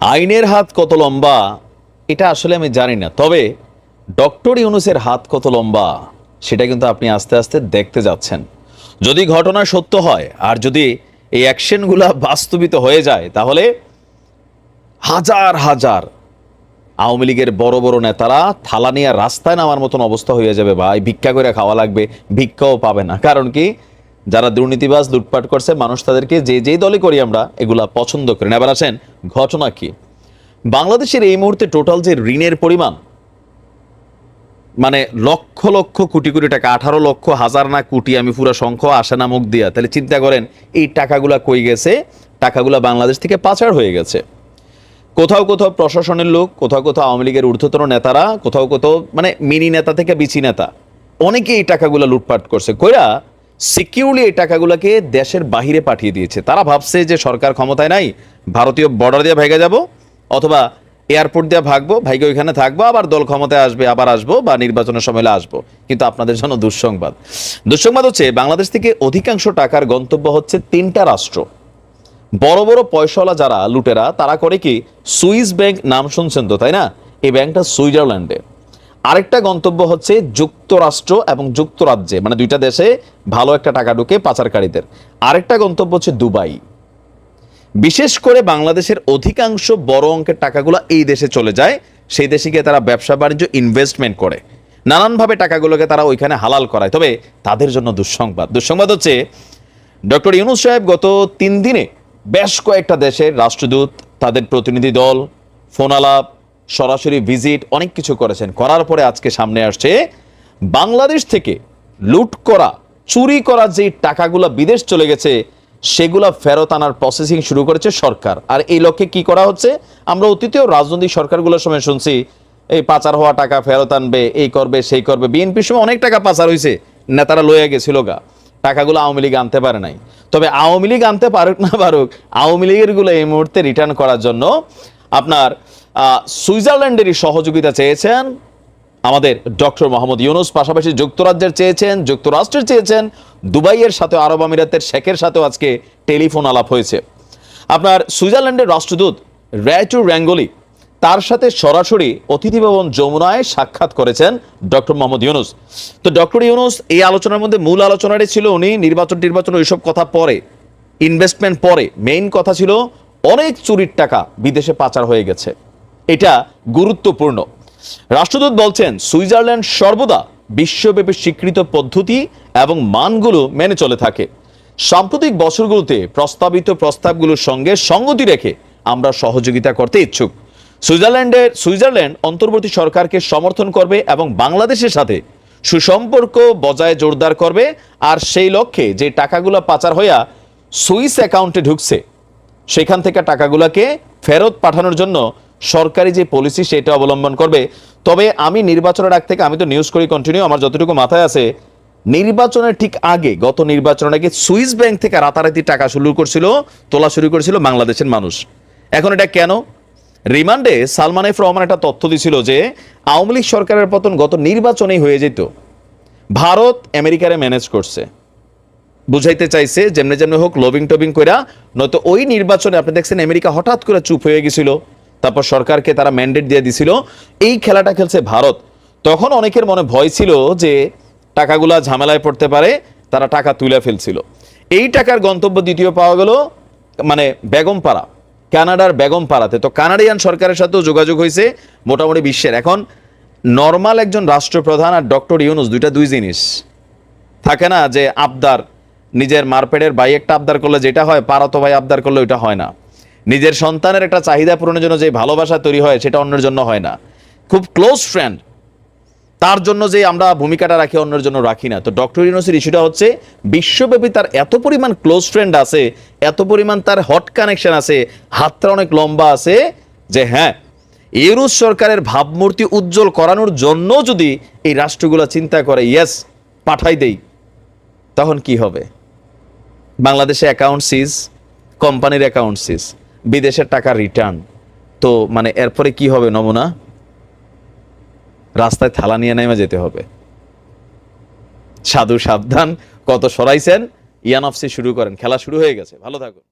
আইনের হাত কত লম্বা? এটা আসলে আমি জানি না। তবে ডক্টর ইউনুসের হাত কত লম্বা, সেটা কিন্তু আপনি আস্তে আস্তে দেখতে যাচ্ছেন। যদি ঘটনা সত্য হয়, আর যদি এই অ্যাকশনগুলো বাস্তবিত হয়ে যায়, তাহলে হাজার হাজার আওয়ামী লীগের বড় বড় নেতারা থালা নিয়ে রাস্তায় নামার মতন অবস্থা হয়ে যাবে ভাই। ভিক্ষা করে খাওয়া লাগবে, ভিক্ষাও পাবে না। কারণ কি? যারা দুর্নীতিবাজ লুটপাট করছে, মানুষ তাদেরকে যে যেই দলে করি আমরা, এগুলা পছন্দ করি না। এবার আসেন, ঘটনা কি? বাংলাদেশের এই মুহূর্তে টোটাল যে ঋণের পরিমাণ মানে লক্ষ লক্ষ কোটি কোটি টাকা, আঠারো লক্ষ, হাজার না কোটি, আমি পুরো সংখ্যা, আসে না মুখ দিয়া। তাহলে চিন্তা করেন, এই টাকাগুলা কই গেছে? টাকাগুলা বাংলাদেশ থেকে পাচার হয়ে গেছে। কোথাও কোথাও প্রশাসনের লোক, কোথাও কোথাও আওয়ামী লীগের ঊর্ধ্বতন নেতারা, কোথাও কোথাও মানে মিনি নেতা থেকে বিচি নেতা অনেকে এই টাকাগুলো লুটপাট করছে। কইরা সিকিউরলি এই টাকাগুলোকে দেশের বাহিরে পাঠিয়ে দিয়েছে। তারা ভাবছে যে সরকার ক্ষমতায় নাই, ভারতীয় বর্ডার দিয়ে ভেগে যাব, অথবা এয়ারপোর্ট দিয়ে ভাগবো ভাইকে ওইখানে থাকব, আবার দল ক্ষমতায় আসবে, আবার আসব, বা নির্বাচনের সময় আসব। কিন্তু আপনাদের জন্য দুঃসংবাদ। দুঃসংবাদ হচ্ছে, বাংলাদেশ থেকে অধিকাংশ টাকার গন্তব্য হচ্ছে তিনটা রাষ্ট্র। বড় বড় পয়সাওয়ালা যারা, লুটেরা, তারা করে কি, সুইস ব্যাংক নাম শুনছেন তো, তাই না? এই ব্যাংকটা সুইজারল্যান্ডে আরেকটা গন্তব্য হচ্ছে যুক্তরাষ্ট্র এবং যুক্তরাজ্যে মানে দুইটা দেশে ভালো একটা টাকা ঢুকে পাচারকারীদের। আরেকটা গন্তব্য হচ্ছে দুবাই। বিশেষ করে বাংলাদেশের অধিকাংশ বড় অঙ্কের টাকাগুলো এই দেশে চলে যায়, সেই দেশে গিয়ে তারা ব্যবসা বাণিজ্য ইনভেস্টমেন্ট করে। নানানভাবে টাকাগুলোকে তারা ওইখানে হালাল করায়। তবে তাদের জন্য দুঃসংবাদ। দুঃসংবাদ হচ্ছে, ডক্টর ইউনুস সাহেব গত তিন দিনে বেশ কয়েকটা দেশের রাষ্ট্রদূত, তাদের প্রতিনিধি দল ফোন আলাপ সরাসরি ভিজিট অনেক কিছু করেছেন। করার পরে আজকে সামনে আসছে, বাংলাদেশ থেকে লুট করা, চুরি করা যে টাকাগুলো বিদেশ চলে গেছে, সেগুলা ফেরত আনার প্রসেসিং শুরু করেছে সরকার। আর এই লক্ষ্যে কি করা হচ্ছে? আমরা অতীতেও রাজনৈতিক সরকারগুলোর সময় শুনছি, এই পাচার হওয়া টাকা ফেরত আনবে, এই করবে, সেই করবে। বিএনপির সময় অনেক টাকা পাচার হয়েছে, নেতারা লইয়া গেছিল গা। টাকাগুলো আওয়ামী লীগ আনতে পারে নাই। তবে আওয়ামী লীগ আনতে পারুক না পারুক, আওয়ামী লীগেরগুলো এই মুহূর্তে রিটার্ন করার জন্য আপনার সুইজারল্যান্ডেরই সহযোগিতা চেয়েছেন আমাদের ডক্টর মোহাম্মদ ইউনুস, পাশাপাশি যুক্তরাজ্যের চেয়েছেন, যুক্তরাষ্ট্রের চেয়েছেন, দুবাইয়ের সাথে, আরব আমিরাতের শেখের সাথেও আজকে টেলিফোন আলাপ হয়েছে। আপনার সুইজারল্যান্ডের রাষ্ট্রদূত র্যাটু র্যাঙ্গলি তার সাথে সরাসরি অতিথি ভবন যমুনায় সাক্ষাৎ করেছেন ডক্টর মোহাম্মদ ইউনুস। তো ডক্টর ইউনুস, এই আলোচনার মধ্যে মূল আলোচনাটি ছিল উনি নির্বাচন নির্বাচন ওইসব কথা পরে ইনভেস্টমেন্ট পরে মেইন কথা ছিল অনেক চুরির টাকা বিদেশে পাচার হয়ে গেছে। এটা গুরুত্বপূর্ণ। রাষ্ট্রদূত বলছেন, সুইজারল্যান্ড সর্বদা বিশ্বব্যাপী স্বীকৃত পদ্ধতি এবং মানগুলো মেনে চলে থাকে। সাম্প্রতিক বছরগুলোতে প্রস্তাবিত প্রস্তাবগুলোর সঙ্গে সঙ্গতি রেখে আমরা সহযোগিতা করতে ইচ্ছুক। সুইজারল্যান্ডের, সুইজারল্যান্ড অন্তর্বর্তী সরকারকে সমর্থন করবে এবং বাংলাদেশের সাথে সুসম্পর্ক বজায় জোরদার করবে আর সেই লক্ষ্যে যে টাকাগুলো পাচার হইয়া সুইস অ্যাকাউন্টে ঢুকছে, সেখান থেকে টাকাগুলোকে ফেরত পাঠানোর জন্য সরকারি যে পলিসি সেটা অবলম্বন করবে। তবে আমি নির্বাচনের আগ থেকে আমি তো নিউজ করি কন্টিনিউ আমার যতটুকু মাথায় আছে, নির্বাচনের ঠিক আগে, গত নির্বাচনের আগে সুইস ব্যাংক থেকে রাতারাতি টাকা শুরু করছিল, তোলা শুরু করেছিল বাংলাদেশের মানুষ। এখন এটা কেন? রিমান্ডে সালমান এফ রহমান একটা তথ্য দিছিল যে, আওয়ামী লীগ সরকারের পতন গত নির্বাচনেই হয়ে যেত। ভারত আমেরিকারে ম্যানেজ করছে। বুঝাইতে চাইছে, যেমনি যেমনি হোক লবিং টবিং কইরা, নয়তো ওই নির্বাচনে আপনি দেখছেন আমেরিকা হঠাৎ করে চুপ হয়ে গেছিল। তারপর সরকারকে তারা ম্যান্ডেট দিয়ে দিছিল। এই খেলাটা খেলছে ভারত। তখন অনেকের মনে ভয় ছিল যে টাকাগুলা ঝামেলায় পড়তে পারে, তারা টাকা তুলে ফেলছিল। এই টাকার গন্তব্য দ্বিতীয় পাওয়া গেল মানে বেগমপাড়া, কানাডার বেগমপাড়াতে। তো কানাডিয়ান সরকারের সাথেও যোগাযোগ হয়েছে, মোটামুটি বিশ্বের। এখন নর্মাল একজন রাষ্ট্রপ্রধান আর ডক্টর ইউনুস দুইটা দুই জিনিস। থাকে না যে আবদার, নিজের মারপেটের ভাই একটা আবদার করলে যেটা হয় পারত ভাই আবদার করলে ওইটা হয় না। নিজের সন্তানের একটা চাহিদা পূরণের জন্য যে ভালোবাসা তৈরি হয়, সেটা অন্যের জন্য হয় না। খুব ক্লোজ ফ্রেন্ড তার জন্য যে আমরা ভূমিকাটা রাখি, অন্যের জন্য রাখি না। তো ডক্টর ইউনুসের ইস্যুটা হচ্ছে, বিশ্বব্যাপী তার এত পরিমাণ ক্লোজ ফ্রেন্ড আছে, এত পরিমাণ তার হট কানেকশন আছে, হাতটা অনেক লম্বা আছে, যে হ্যাঁ ইউনুস সরকারের ভাবমূর্তি উজ্জ্বল করানোর জন্য যদি এই রাষ্ট্রগুলো চিন্তা করে ইয়েস পাঠাই দেই, তখন কি হবে? বাংলাদেশে অ্যাকাউন্ট সিজ কোম্পানির অ্যাকাউন্ট সিজ বিদেশের টাকা রিটার্ন তো মানে এরপরে কি হবে নমুনা? রাস্তায় থালা নিয়ে নেমে যেতে হবে। সাধু সাবধান, কত সরাইছেন? ইয়ানফসি শুরু করেন। খেলা শুরু হয়ে গেছে। ভালো থাকুন।